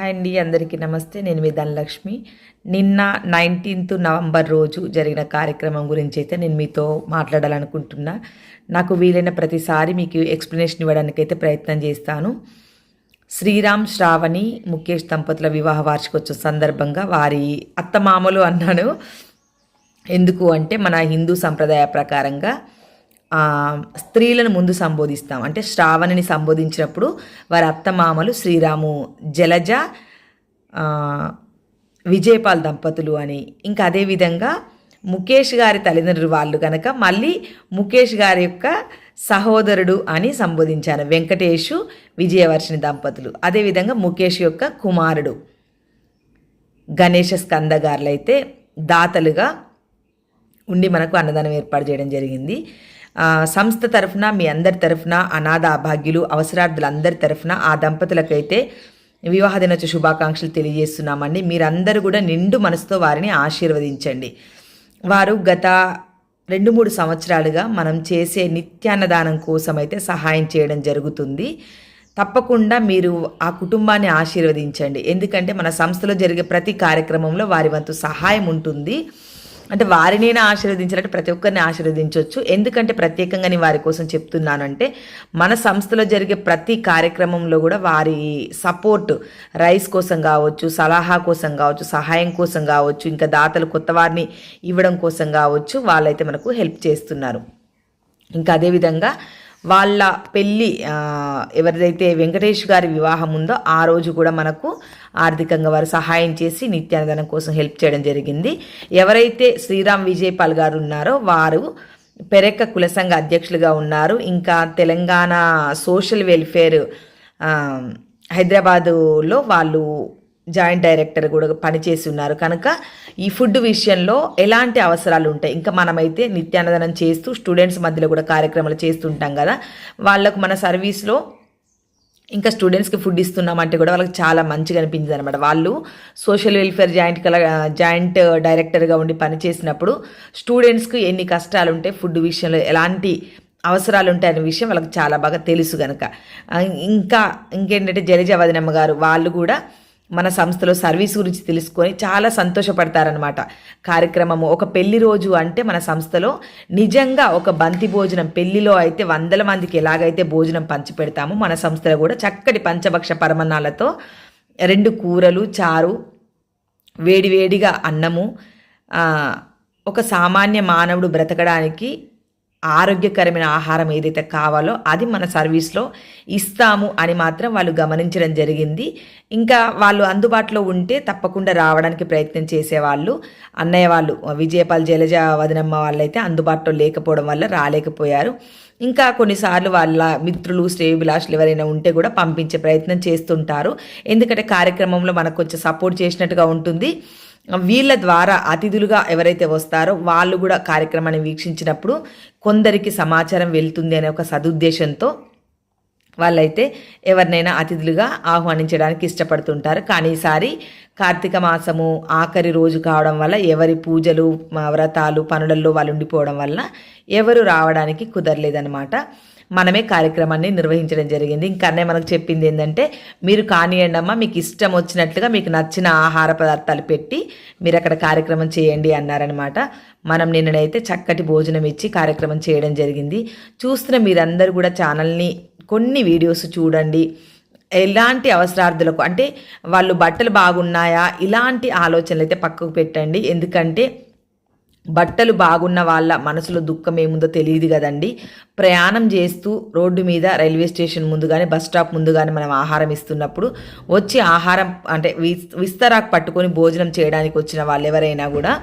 Hi అండి అందరికీ నమస్తే. నేను మీ ధనలక్ష్మి. నిన్న నైన్టీన్త్ నవంబర్ రోజు జరిగిన కార్యక్రమం గురించి అయితే నేను మీతో మాట్లాడాలనుకుంటున్నా. నాకు వీలైన ప్రతిసారి మీకు ఎక్స్ప్లెనేషన్ ఇవ్వడానికైతే ప్రయత్నం చేస్తాను. శ్రీరామ్ శ్రావణి ముఖేష్ దంపతుల వివాహ వార్షికోత్సవ సందర్భంగా వారి అత్తమామలు అన్నాను. ఎందుకు అంటే మన హిందూ సంప్రదాయ ప్రకారంగా స్త్రీలను ముందు సంబోధిస్తాం. అంటే శ్రావణిని సంబోధించినప్పుడు వారి అత్తమామలు శ్రీరాము జలజ విజయపాల్ దంపతులు అని. ఇంకా అదేవిధంగా ముఖేష్ గారి తల్లిదండ్రులు వాళ్ళు కనుక మళ్ళీ ముఖేష్ గారి యొక్క సహోదరుడు అని సంబోధించాను వెంకటేషు విజయవర్షిని దంపతులు. అదేవిధంగా ముఖేష్ యొక్క కుమారుడు గణేష స్కంద గారులు అయితే దాతలుగా ఉండి మనకు అన్నదానం ఏర్పాటు చేయడం జరిగింది. సంస్థ తరఫున మీ అందరి తరఫున అనాథ అభాగ్యులు అవసరార్థులు అందరి తరఫున ఆ దంపతులకైతే వివాహ దినోత్సవ శుభాకాంక్షలు తెలియజేస్తున్నామండి. మీరందరూ కూడా నిండు మనసుతో వారిని ఆశీర్వదించండి. వారు గత రెండు మూడు సంవత్సరాలుగా మనం చేసే నిత్యాన్నదానం కోసం అయితే సహాయం చేయడం జరుగుతుంది. తప్పకుండా మీరు ఆ కుటుంబాన్ని ఆశీర్వదించండి. ఎందుకంటే మన సంస్థలో జరిగే ప్రతి కార్యక్రమంలో వారి వంతు సహాయం ఉంటుంది. అంటే వారినైనా ఆశీర్వదించాలంటే ప్రతి ఒక్కరిని ఆశీర్వదించవచ్చు. ఎందుకంటే ప్రత్యేకంగా నేను వారి కోసం చెప్తున్నానంటే మన సంస్థలో జరిగే ప్రతి కార్యక్రమంలో కూడా వారి సపోర్ట్ రైస్ కోసం కావచ్చు సలహా కోసం కావచ్చు సహాయం కోసం కావచ్చు ఇంకా దాతలు కొత్త వారిని ఇవ్వడం కోసం కావచ్చు వాళ్ళైతే మనకు హెల్ప్ చేస్తున్నారు. ఇంకా అదేవిధంగా వాళ్ళ పెళ్ళి ఎవరిదైతే వెంకటేష్ గారి వివాహం ఉందో ఆ రోజు కూడా మనకు ఆర్థికంగా వారు సహాయం చేసి నిత్యాన్నదానం కోసం హెల్ప్ చేయడం జరిగింది. ఎవరైతే శ్రీరామ్ విజయపాల్ గారు ఉన్నారో వారు పెరెక్క కుల సంఘ అధ్యక్షులుగా ఉన్నారు. ఇంకా తెలంగాణ సోషల్ వెల్ఫేర్ హైదరాబాదులో వాళ్ళు జాయింట్ డైరెక్టర్ కూడా పనిచేసి ఉన్నారు. కనుక ఈ ఫుడ్ విషయంలో ఎలాంటి అవసరాలు ఉంటాయి? ఇంకా మనమైతే నిత్యాన్నదానం చేస్తూ స్టూడెంట్స్ మధ్యలో కూడా కార్యక్రమాలు చేస్తుంటాం కదా. వాళ్ళకు మన సర్వీస్లో ఇంకా స్టూడెంట్స్కి ఫుడ్ ఇస్తున్నామంటే కూడా వాళ్ళకి చాలా మంచిగా అనిపించింది అనమాట వాళ్ళు సోషల్ వెల్ఫేర్ జాయింట్ కల జాయింట్ డైరెక్టర్గా ఉండి పనిచేసినప్పుడు స్టూడెంట్స్కి ఎన్ని కష్టాలు ఉంటాయి ఫుడ్ విషయంలో ఎలాంటి అవసరాలు ఉంటాయనే విషయం వాళ్ళకి చాలా బాగా తెలుసు కనుక ఇంకా ఇంకేంటంటే జలజ వదినమ్మ గారు వాళ్ళు కూడా మన సంస్థలో సర్వీస్ గురించి తెలుసుకొని చాలా సంతోషపడతారనమాట కార్యక్రమము ఒక పెళ్ళి రోజు అంటే మన సంస్థలో నిజంగా ఒక బంతి భోజనం పెళ్ళిలో అయితే వందల మందికి ఎలాగైతే భోజనం పంచి పెడతామో మన సంస్థలో కూడా చక్కటి పంచభక్ష పరమన్నాలతో రెండు కూరలు చారు వేడివేడిగా అన్నము ఒక సామాన్య మానవుడు బ్రతకడానికి ఆరోగ్యకరమైన ఆహారం ఏదైతే కావాలో అది మన సర్వీస్లో ఇస్తాము అని మాత్రం వాళ్ళు గమనించడం జరిగింది. ఇంకా వాళ్ళు అందుబాటులో ఉంటే తప్పకుండా రావడానికి ప్రయత్నం చేసేవాళ్ళు. అన్నయ్య వాళ్ళు విజయపాల్ జలజ వదినమ్మ వాళ్ళైతే అందుబాటులో లేకపోవడం వల్ల రాలేకపోయారు. ఇంకా కొన్నిసార్లు వాళ్ళ మిత్రులు శ్రేయభిలాషులు ఎవరైనా ఉంటే కూడా పంపించే ప్రయత్నం చేస్తుంటారు. ఎందుకంటే కార్యక్రమంలో మనకు కొంచెం సపోర్ట్ చేసినట్టుగా ఉంటుంది. వీళ్ళ ద్వారా అతిథులుగా ఎవరైతే వస్తారో వాళ్ళు కూడా కార్యక్రమాన్ని వీక్షించినప్పుడు కొందరికి సమాచారం వెళ్తుంది అనే ఒక సదుద్దేశంతో వాళ్ళైతే ఎవరినైనా అతిథులుగా ఆహ్వానించడానికి ఇష్టపడుతుంటారు. కానీ ఈసారి కార్తీక మాసము ఆఖరి రోజు కావడం వల్ల ఎవరి పూజలు వ్రతాలు పనులలో వాళ్ళు ఉండిపోవడం వల్ల ఎవరు రావడానికి కుదరలేదనమాట మనమే కార్యక్రమాన్ని నిర్వహించడం జరిగింది. ఇంకా అన్నయ్య మనకు చెప్పింది ఏంటంటే మీరు కానివ్వండి అమ్మా మీకు ఇష్టం వచ్చినట్లుగా మీకు నచ్చిన ఆహార పదార్థాలు పెట్టి మీరు అక్కడ కార్యక్రమం చేయండి అన్నారనమాట మనం నిన్ననైతే చక్కటి భోజనం ఇచ్చి కార్యక్రమం చేయడం జరిగింది. చూస్తున్న మీరందరూ కూడా ఛానల్ని కొన్ని వీడియోస్ చూడండి. ఎలాంటి అవసరార్థులకు అంటే వాళ్ళు బట్టలు బాగున్నాయా ఇలాంటి ఆలోచనలు అయితే పక్కకు పెట్టండి. ఎందుకంటే బట్టలు బాగున్న వాళ్ళ మనసులో దుఃఖం ఏముందో తెలియదు కదండి. ప్రయాణం చేస్తూ రోడ్డు మీద రైల్వే స్టేషన్ ముందు కానీ బస్ స్టాప్ ముందు కానీ మనం ఆహారం ఇస్తున్నప్పుడు వచ్చి ఆహారం అంటే విస్- విస్తరాకు పట్టుకొని భోజనం చేయడానికి వచ్చిన వాళ్ళు ఎవరైనా కూడా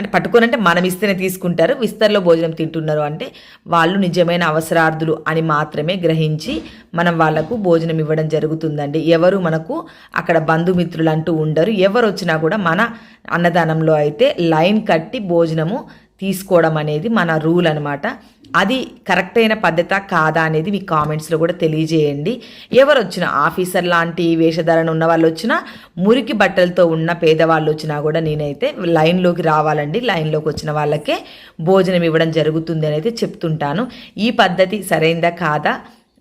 అంటే పట్టుకొని అంటే మనం ఇస్తేనే తీసుకుంటారు విస్తర్లో భోజనం తింటున్నారు అంటే వాళ్ళు నిజమైన అవసరార్థులు అని మాత్రమే గ్రహించి మనం వాళ్ళకు భోజనం ఇవ్వడం జరుగుతుందండి. ఎవరు మనకు అక్కడ బంధుమిత్రులు అంటూ ఉండరు. ఎవరు వచ్చినా కూడా మన అన్నదానంలో అయితే లైన్ కట్టి భోజనము తీసుకోవడం అనేది మన రూల్ అనమాట అది కరెక్ట్ అయిన పద్ధత కాదా అనేది మీ కామెంట్స్లో కూడా తెలియజేయండి. ఎవరు వచ్చినా ఆఫీసర్ లాంటి వేషధారణ ఉన్న వాళ్ళు వచ్చినా మురికి బట్టలతో ఉన్న పేదవాళ్ళు వచ్చినా కూడా నేనైతే లైన్లోకి రావాలండి. లైన్లోకి వచ్చిన వాళ్ళకే భోజనం ఇవ్వడం జరుగుతుంది అని అయితే చెప్తుంటాను. ఈ పద్ధతి సరైందా కాదా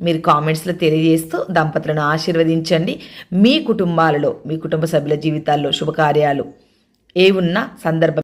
మీరు కామెంట్స్లో తెలియజేస్తూ దంపతులను ఆశీర్వదించండి. మీ కుటుంబాలలో మీ కుటుంబ సభ్యుల జీవితాల్లో శుభకార్యాలు ఏ ఉన్న సందర్భం